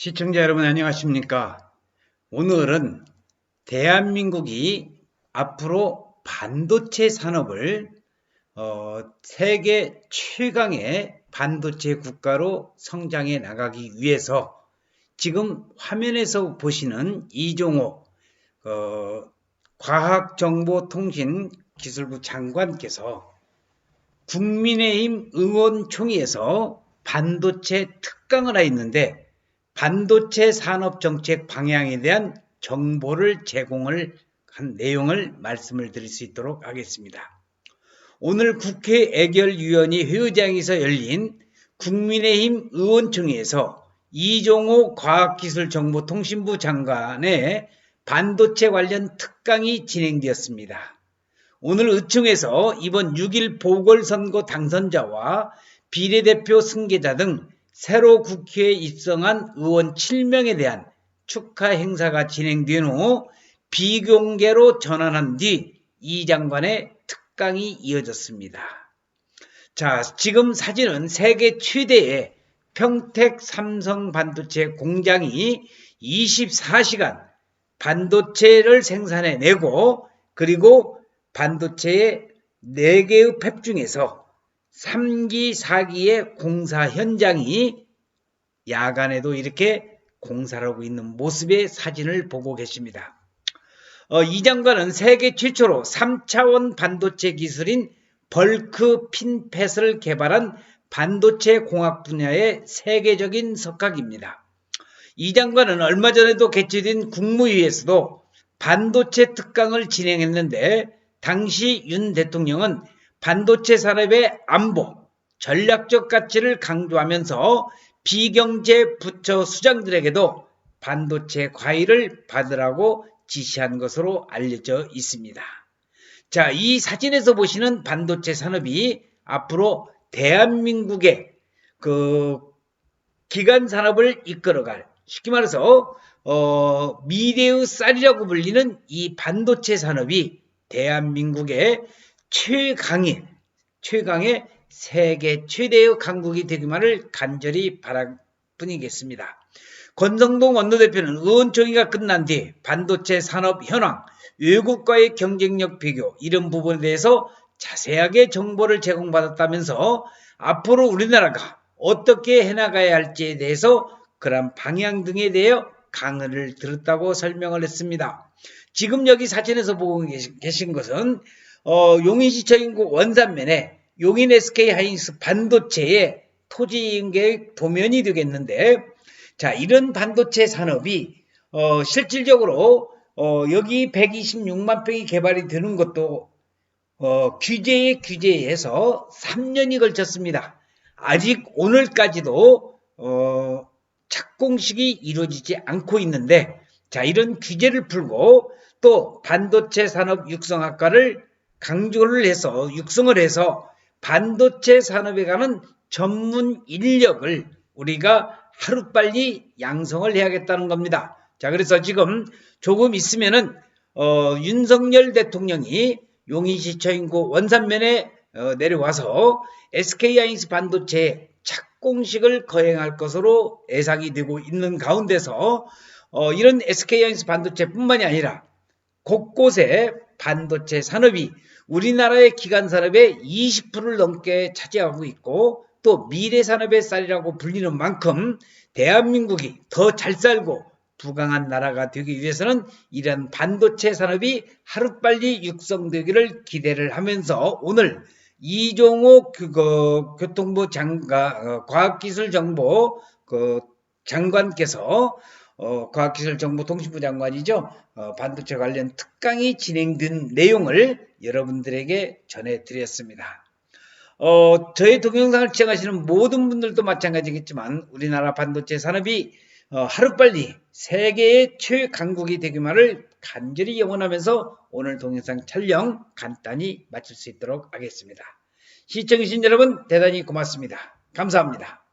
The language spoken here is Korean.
시청자 여러분 안녕하십니까? 오늘은 대한민국이 앞으로 반도체 산업을 어, 세계 최강의 반도체 국가로 성장해 나가기 위해서 지금 화면에서 보시는 이종호 어, 과학정보통신기술부 장관께서 국민의힘 의원총회에서 반도체 특강을 하였는데 반도체 산업 정책 방향에 대한 정보를 제공을 한 내용을 말씀을 드릴 수 있도록 하겠습니다. 오늘 국회 애결위원회 회의장에서 열린 국민의힘 의원총회에서 이종호 과학기술정보통신부 장관의 반도체 관련 특강이 진행되었습니다. 오늘 의총에서 이번 6일 보궐선거 당선자와 비례대표 승계자 등 새로 국회에 입성한 의원 7명에 대한 축하 행사가 진행된 후 비공개로 전환한 뒤 이 장관의 특강이 이어졌습니다. 자, 지금 사진은 세계 최대의 평택 삼성 반도체 공장이 24시간 반도체를 생산해내고 그리고 반도체의 4개의 팹 중에서 3기, 4기의 공사 현장이 야간에도 이렇게 공사를 하고 있는 모습의 사진을 보고 계십니다. 어, 이 장관은 세계 최초로 3차원 반도체 기술인 벌크 핀펫을 개발한 반도체 공학 분야의 세계적인 석학입니다. 이 장관은 얼마 전에도 개최된 국무회의에서도 반도체 특강을 진행했는데 당시 윤 대통령은 반도체 산업의 안보, 전략적 가치를 강조하면서 비경제 부처 수장들에게도 반도체 과일을 받으라고 지시한 것으로 알려져 있습니다. 자, 이 사진에서 보시는 반도체 산업이 앞으로 대한민국의 그 기간 산업을 이끌어갈 쉽게 말해서 어, 미래의 쌀이라고 불리는 이 반도체 산업이 대한민국의 최강의 최강의 세계 최대의 강국이 되기만을 간절히 바랄 뿐이겠습니다. 권성동 원내대표는 의원총회가 끝난 뒤 반도체 산업 현황, 외국과의 경쟁력 비교 이런 부분에 대해서 자세하게 정보를 제공받았다면서 앞으로 우리나라가 어떻게 해나가야 할지에 대해서 그런 방향 등에 대해 강의를 들었다고 설명을 했습니다. 지금 여기 사진에서 보고 계신 것은 어, 용인시청 원산면에 용인 SK 하이닉스 반도체의 토지 인계획 도면이 되겠는데 자 이런 반도체 산업이 어, 실질적으로 어, 여기 126만 평이 개발이 되는 것도 어, 규제에 규제해서 3년이 걸쳤습니다. 아직 오늘까지도 어, 착공식이 이루어지지 않고 있는데 자 이런 규제를 풀고 또 반도체 산업 육성학과를 강조를 해서 육성을 해서 반도체 산업에 관한 전문 인력을 우리가 하루빨리 양성을 해야겠다는 겁니다. 자, 그래서 지금 조금 있으면은 어, 윤석열 대통령이 용인시청인구 원산면에 어, 내려와서 SK하이닉스 반도체 착공식을 거행할 것으로 예상이 되고 있는 가운데서 어, 이런 SK하이닉스 반도체뿐만이 아니라 곳곳에 반도체 산업이 우리나라의 기간 산업의 20%를 넘게 차지하고 있고 또 미래 산업의 쌀이라고 불리는 만큼 대한민국이 더 잘 살고 부강한 나라가 되기 위해서는 이런 반도체 산업이 하루빨리 육성되기를 기대를 하면서 오늘 이종호 교통부 장관 어, 과학기술정보 그 장관께서 어, 과학기술정보 통신부 장관이죠. 어, 반도체 관련 특강이 진행된 내용을 여러분들에게 전해드렸습니다. 어, 저의 동영상을 시청하시는 모든 분들도 마찬가지겠지만 우리나라 반도체 산업이 어, 하루빨리 세계의 최강국이 되기만을 간절히 영원하면서 오늘 동영상 촬영 간단히 마칠 수 있도록 하겠습니다. 시청해주신 여러분 대단히 고맙습니다. 감사합니다.